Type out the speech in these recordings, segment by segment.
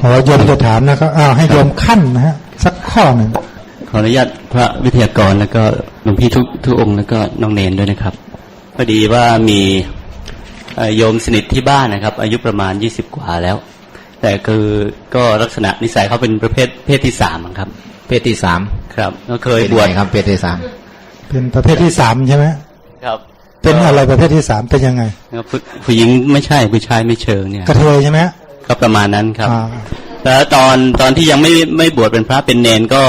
พอโยมจะถามนะครับอ้าวให้โยมขั้นนะฮะสักข้อหนึ่งขออนุญาตพระวิทยากรแล้วก็หลวงพี่ทุกทุกองค์แล้วก็น้องเนนด้วยนะครับพอดีว่ามีเอ่อโยมสนิทที่บ้านนะครับ อายุประมาณยี่สิบกว่าแล้ว แต่คือก็ลักษณะนิสัยเขาเป็นประเภทเพศที่สามอะครับ เพศที่สามครับก็เคยเป็นบวชไงครับเพศที่สามเป็นประเภทที่สามใช่ไหมครับเป็นอะไรประเภทที่สามเป็นยังไงครับผู้ผู้หญิงไม่ใช่ผู้ชายไม่เชิงเนี่ยกระเทยใช่ไหม ก็ประมาณนั้นครับอ่าแล้วตอนตอนที่ยังไม่ไม่บวชเป็นพระเป็นเนนก็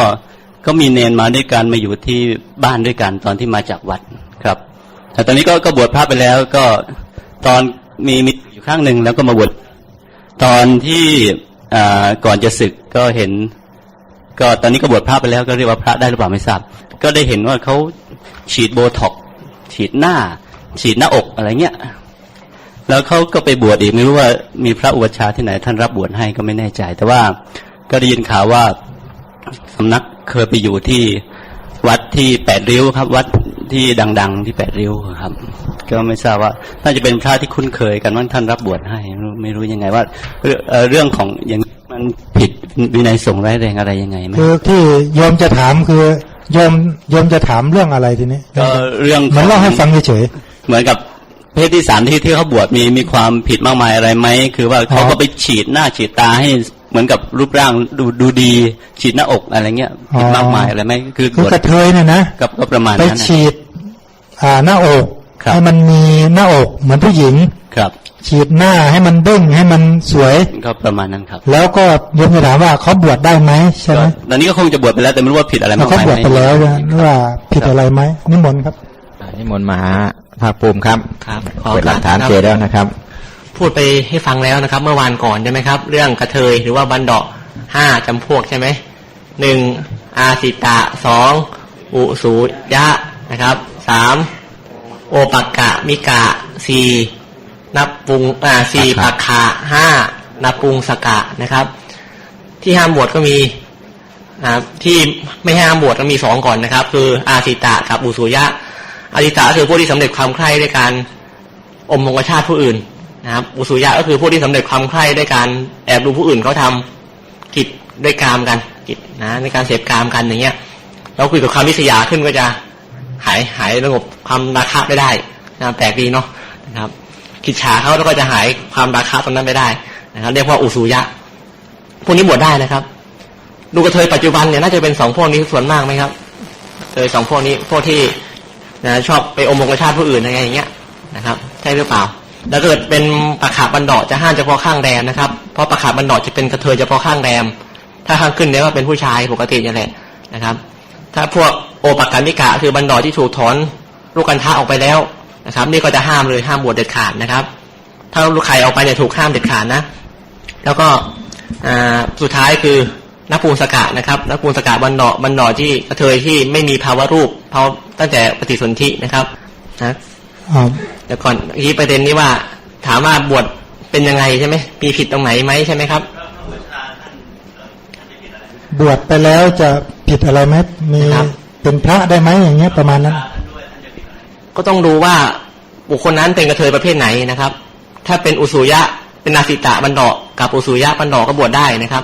ก็มีเนนมาด้วยกันมาอยู่ที่บ้านด้วยกันตอนที่มาจากวัดครับ แต่ตอนนี้ก็ก็บวชพระไปแล้วก็ตอนมีมีอยู่ข้างหนึ่งแล้วก็มาบวชตอนที่อ่าก่อนจะศึกก็เห็น ก็ตอนนี้ก็บวชพระไปแล้วก็เรียกว่าพระได้หรือเปล่าไม่ทราบ ก็ได้เห็นว่าเขาฉีดโบท็อกซ์ฉีดหน้า ฉีดหน้าอกอะไรเงี้ย แล้วเขาก็ไปบวชอีกไม่รู้ว่ามีพระอุปชฌาย์ที่ไหน ท่านรับบวชให้ก็ไม่แน่ใจ แต่ว่าก็ได้ยินข่าวว่าสำนักเคยไปอยู่ที่วัดที่แปดริ้วครับ วัดที่ดัง ๆ ที่แปดริ้วครับ ก็ไม่ทราบว่าน่าจะเป็นพระที่คุ้นเคยกันว่าท่านรับบวชให้ ไม่รู้ไม่รู้ยังไงว่าเรื่องเอ่อเรื่องของอย่างนี้มันผิดวินัยสงฆ์ร้ายแรงอะไรยังไงไหมคือที่โยมจะถามคือโยมโยมจะถามเรื่องอะไรทีนี้ก็เรื่องเหมันเล่าให้ฟังเฉยเหมือนกับ เพศที่สามที่ที่เขาบวชมีมีความผิดมากมายอะไรไหมคือว่าเขาก็ไปฉีดหน้าฉีดตาให้เหมือนกับรูปร่างดูดูดีฉีดหน้าอกอะไรเงี้ยผิดมากมายอะไรไหมคือๆคือบวชกระเทยเนี่ยนะกับก็ประมาณไปนั้นนะฉีด อ่าหน้าอกครับให้มันมีหน้าอกเหมือนผู้หญิงครับ ฉีดหน้าให้มันเด้งให้มันสวยก็ประมาณนั้นครับ แล้วก็โยมจะถามว่าเขาบวชได้ไหมใช่ไหมก็ตอนนี้ก็คงจะบวชไปแล้วแต่ไม่รู้ว่าผิดอะไรแล้วมากเขามายบวชไหมไปแล้วนะว่าผิดอะไรไหมนิมนต์ครับอ่านิมนต์มหาภาคภูมิครับครับขอ เปิดหลักฐานครับเจอแล้วนะครับ พูดไปให้ฟังแล้วนะครับ เมื่อวานก่อนใช่ไหมครับ เรื่องกระเทยหรือว่าบันดาะห้าจำพวกใช่ไหมหนึ่งอาสิตะสองอุสูยะนะครับสามโอปักกะมิกะสี่นับปรุงอ่าสี่ปัปักกขะขะห้านับปรุงสกะนะครับ ที่ห้ามบวชก็มีอ่าที่ไม่ให้ห้ามบวชก็มีสองก่อนนะครับ คืออาสิตะกับอุสูยะอาสิตะก็คือผู้ที่สำเร็จความใคร่ด้วยการ อมมงคชาติผู้อื่นนะครับอุสุยะก็คือผู้ที่สำเร็จความใคร่ด้วยการแอบดูผู้อื่นเขาทำกิจด้วยกามกันกิจนะในการเสพกามกันอย่างเงี้ยเราคุยกับความวิสยาขึ้นก็จะหายหายระงบความราคะไม่ได้นะแปลกดีเนาะนะครับกิจฉาเขาแล้วก็จะหายความราคะตรงนั้นไม่ได้นะครับเรียกว่าอุสุยะพวกนี้บวชได้นะครับ ดูกระเทยปัจจุบันเนี่ยน่าจะเป็นสองพวกนี้ส่วนมากไหมครับเคยสองพวกนี้พวกที่นะชอบไปอมมงคชาติผู้อื่นอะไรอย่างเงี้ยนะครับ ใช่หรือเปล่า แล้วเกิดเป็นปะขาบันดอจะห้ามเฉพาะข้างแรมนะครับ เพราะปะขาบันดอจะเป็นกระเทยเฉพาะข้างแรม ถ้าข้างขึ้นเนี่ยว่าเป็นผู้ชายปกตินี่แหละนะครับ ถ้าพวกโอปักามิกะคือบันดอที่ถูกถอนลูกกันทะออกไปแล้วนะครับ นี่ก็จะห้ามเลยห้ามบวชเด็ดขาดนะครับ ถ้าลูกไข่ออกไปเนี่ยถูกห้ามเด็ดขาดนะ แล้วก็สุดท้ายคือนักปูนสกะนะครับนักปูนสกะบันดอบันดอที่กระเทยที่ไม่มีภาวะรูปเพราะตั้งแต่ปฏิสนธินะครับนะ อ่าเดี๋ยวก่อนเมื่อกี้ประเด็นนี้ว่า ถามว่าบวชเป็นยังไงใช่ไหมมีผิดตรงไหนไหมใช่ไหมครับ บวชไปแล้วจะผิดอะไรไหมมีครับเป็นพระได้ไหมอย่างเงี้ยประมาณนั้น ก็ต้องดูว่าบุคคลนั้นเป็นกระเทยประเภทไหนนะครับ ถ้าเป็นอุสุยะเป็นนาสิตะบันดอกกับอุสุยะบันดอกก็บวชได้นะครับ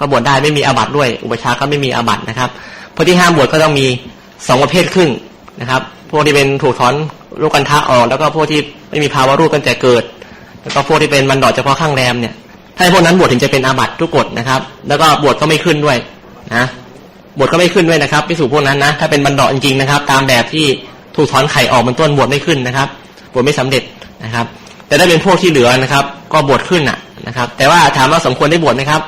ก็บวชได้ไม่มีอาบัติด้วย อุปชฌาย์ก็ไม่มีอาบัตินะครับเพราะที่ห้ามบวชก็ต้องมีสองประเภทครึ่งนะครับ พวกที่เป็นถูกถอน ลูกกันทะออก แล้วก็พวกที่ไม่มีภาวะรูปตั้งแต่เกิด แล้วก็พวกที่เป็นบันดอกเฉพาะข้างแรมเนี่ย ถ้าพวกนั้นบวชถึงจะเป็นอาบัติทุกกฎนะครับ แล้วก็บวชก็ไม่ขึ้นด้วยนะบวชก็ไม่ขึ้นด้วยนะครับพิสูจพวกนั้นนะถ้าเป็นบันดาจริงๆนะครับ ตามแบบที่ถูกถอนไข่ออกเป็นต้นบวชไม่ขึ้นนะครับบวชไม่สำเร็จนะครับ แต่ถ้เป็นพวกที่เหลือนะครับ ก็บวชขึ้นน่ะนะครับ แต่ว่าถามว่าสมควรได้บวชไหมครับ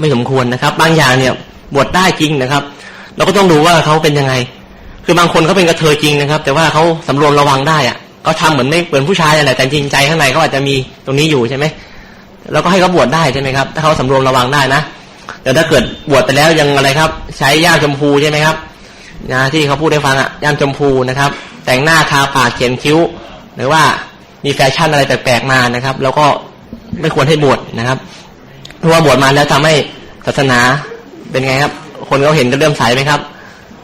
ไม่สมควรนะครับ บางอย่างเนี่ยบวชได้จริงนะครับ เราก็ต้องดูว่าเขาเป็นยังไง คือบางคนเขาเป็นกระเทยจริงนะครับ แต่ว่าเขาสำรวมระวังได้อะเขาทำเหมือนไม่เหมือนผู้ชายนั่นแต่จริงใจข้างในเขาอาจจะมีตรงนี้อยู่ใช่ไหมเราก็ให้เขาบวชได้ใช่ไหมครับ ถ้าเขาสำรวมระวังได้นะแต่ถ้าเกิดบวชไปแล้วยังอะไรครับ ใช้ย่ามชมพูใช่ไหมครับนะที่เขาพูดให้ฟังอะย่ามชมพูนะครับ แต่งหน้าทาปากเขียนคิ้ว หรือว่ามีแฟชั่นอะไรแปลกๆมานะครับ แล้วก็ไม่ควรให้บวชนะครับเพราะว่าบวชมาแล้วทำให้ศาสนาเป็นไงครับ คนเขาเห็นจะเลื่มใสไหมครับ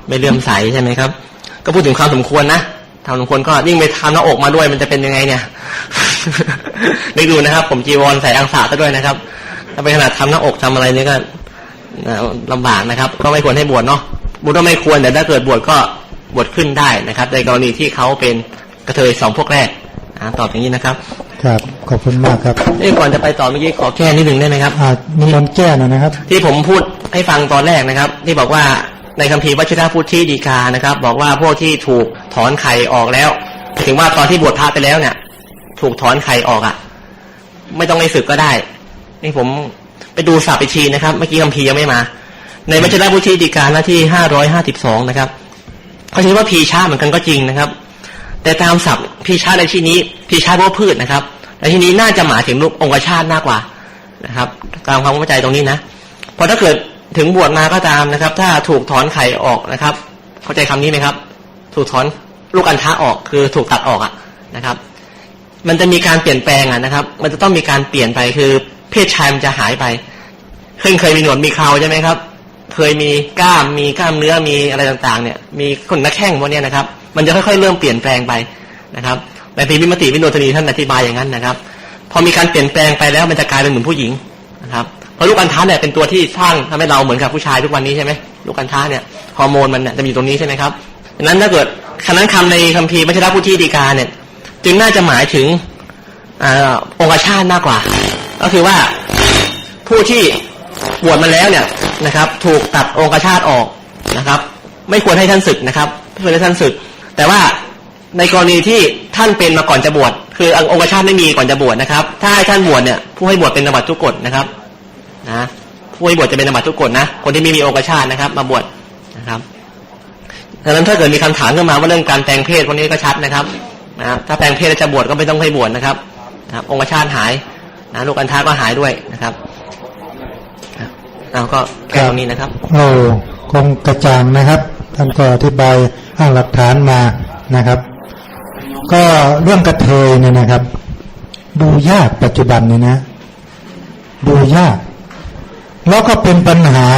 ไม่เลื่อมใสใช่ไหมครับ ก็พูดถึงความสมควรนะทำสมควรก็ยิ่งไปทำหน้าอกมาด้วยมันจะเป็นยังไงเนี่ยนึกดูนะครับ ผมจีวรใส่อังสาซะด้วยนะครับ ถ้าไปขนาดทำหน้าอกทำอะไรเนี่ยก็เอ่อลำบากนะครับ ก็ไม่ควรให้บวชเนาะบุตรไม่ควรแต่ถ้าเกิดบวชก็บวชขึ้นได้นะครับ ในกรณีที่เขาเป็นกระเทยสองพวกแรกอ่าตอบอย่างนี้นะครับ ครับ ขอบคุณมากครับเอ้ยก่อนจะไปต่อเมื่อกี้ขอแก้นิดหนึ่งได้ไหมครับอ่านิมนต์แก้หน่อยนะครับ ที่ผมพูดให้ฟังตอนแรกนะครับ ที่บอกว่า ในคัมภีร์วัชรพุทธิดีกานะครับ บอกว่าพวกที่ถูกถอนไข่ออกแล้วถึงว่าตอนที่บวชพระไปแล้วเนี่ย ถูกถอนไข่ออกอะ่ะ ไม่ต้องให้ศึกก็ได้ นี่ผมไปดูสับไปชีนะครับ เมื่อกี้คัมภีร์ยังไม่มา ในวัชรพุทธิดีกาหน้าที่ห้าร้อยห้าสิบสองนะครับเขาใช้ว่าพีชาเหมือนกันก็จริงนะครับ แต่ตามศัพท์พีชาในที่นี้พีชาพราะพืชนะครับในที่นี้น่าจะหมายถึงรูปองคชาติมากกว่านะครับ ตามความเข้าใจตรงนี้นะพอถ้าเกิด ถึงบวชมาก็ตามนะครับ ถ้าถูกถอนไข่ออกนะครับ เข้าใจคำนี้ไหมครับ ถูกถอนลูกอัณฑะออกคือถูกตัดออกอะนะครับ มันจะมีการเปลี่ยนแปลงอะนะครับ มันจะต้องมีการเปลี่ยนไปคือ เพศชายมันจะหายไปเคยเคยมีหนวดมีเคราใช่ไหมครับ เคยมีกล้ามมีกล้ามเนื้อมีอะไรต่างๆ เนี่ย มีขนหน้าแข้งพวกเนี้ยนะครับ มันจะค่อยๆเริ่มเปลี่ยนแปลงไปนะครับในพีวิมติวิโนทนีท่านอธิบายอย่างนั้นนะครับ พอมีการเปลี่ยนแปลงไปแล้วมันจะกลายเป็นเหมือนผู้หญิงนะครับ เพราะลูกอัณฑะเนี่ยเป็นตัวที่สร้างทำให้เราเหมือนกับผู้ชายทุกวันนี้ใช่ไหมลูกอัณฑะเนี่ยฮอร์โมนมันเนี่ยจะมีตรงนี้ใช่ไหมครับดังนั้นถ้าเกิดคณะคำในคัมภีร์มัชฌพุทธิดีกาเนี่ย จึงน่าจะหมายถึงอาองคชาตมากกว่า ก็คือว่าผู้ที่บวชมาแล้วเนี่ยนะครับ ถูกตัดองคชาตออกนะครับ ไม่ควรให้ท่านศึกนะครับไม่ควรให้ท่านศึก แต่ว่าในกรณีที่ท่านเป็นมาก่อนจะบวชคือองคชาตไม่มีก่อนจะบวชนะครับ ถ้าให้ท่านบวชเนี่ยผู้ให้บวชเป็นนบัตทุกกฎนะครับ นะผู้ให้บวชจะเป็นนบัตทุกกฎนะคนที่ไม่มีองคชาตนะครับ มาบวชนะครับดังนั้นถ้าเกิดมีคำถามขึ้นมาว่าเรื่องการแปลงเพศพวกนี้ก็ชัดนะครับนะถ้าแปลงเพศจะบวชก็ไม่ต้องให้บวชนะครับนะองคชาตหายนะลูกอัณฑะก็หายด้วยนะครับเราก็แค่ตรงนี้นะครับโอ้คงกระจ่างนะครับท่านก็อธิบายอ้างหลักฐานมานะครับ ก็เรื่องกระเทยเนี่ยนะครับ ดูยากปัจจุบันนี้นะ ดูยาก แล้วก็เป็นปัญหา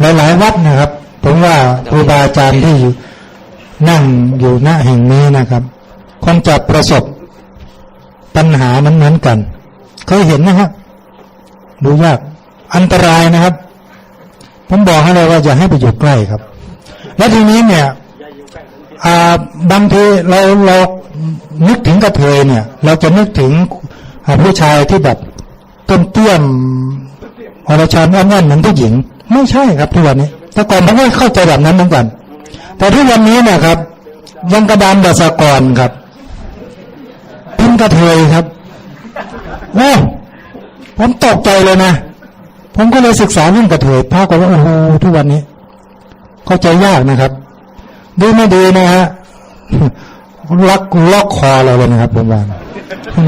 หลาย ๆ วัดนะครับ ผมว่าครูบาอาจารย์ที่อยู่นั่งอยู่หน้าแห่งนี้นะครับคงจะประสบปัญหามันเหมือนกัน เคยเห็นนะครับดูยากอันตรายนะครับ ผมบอกให้เลยว่าอย่าให้ไปอยู่ใกล้ครับ และทีนี้เนี่ยบางทีเราเรานึกถึงกระเทยเนี่ย เราจะนึกถึงผู้ชายที่แบบต้นเตี้ยม อรชรอ้อนๆเหมือนผู้หญิง ไม่ใช่ครับทุกวันนี้แต่ก่อนผมก็เข้าใจแบบนั้นเหมือนกัน แต่ทุกวันนี้นะครับ ยังกระดานดาสกรครับเป็นกระเทยครับโอ้ผมตกใจเลยนะ ผมก็เลยศึกษาเรื่องกระเทยภาพก็ว่าโอ้โหทุกวันนี้ เข้าใจยากนะครับดูไม่ดีนะฮะล็อกล็อกคอเราเลยนะครับผมว่า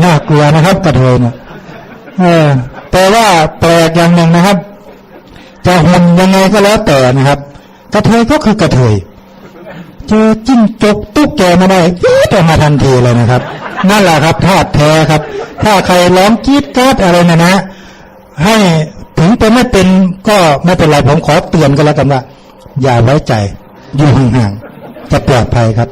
น่ากลัวนะครับ กระเทยเนี่ย เออแต่ว่าแปลกอย่างหนึ่งนะครับ จะหุ่นยังไงก็แล้วแต่นะครับ กระเทยก็คือกระเทยเจอจิ้งจกตุ๊กแกมาได้จี๊ดออกมาทันทีเลยนะครับ นั่นแหละครับธาตุแท้ครับ ถ้าใครร้องจี๊ดก๊าดอะไรนะนะ ให้ถึงจะไม่เป็นก็ไม่เป็นไรผมขอเตือนกันแล้วกันว่าอย่าไว้ใจ อยู่ห่างๆจะปลอดภัยครับ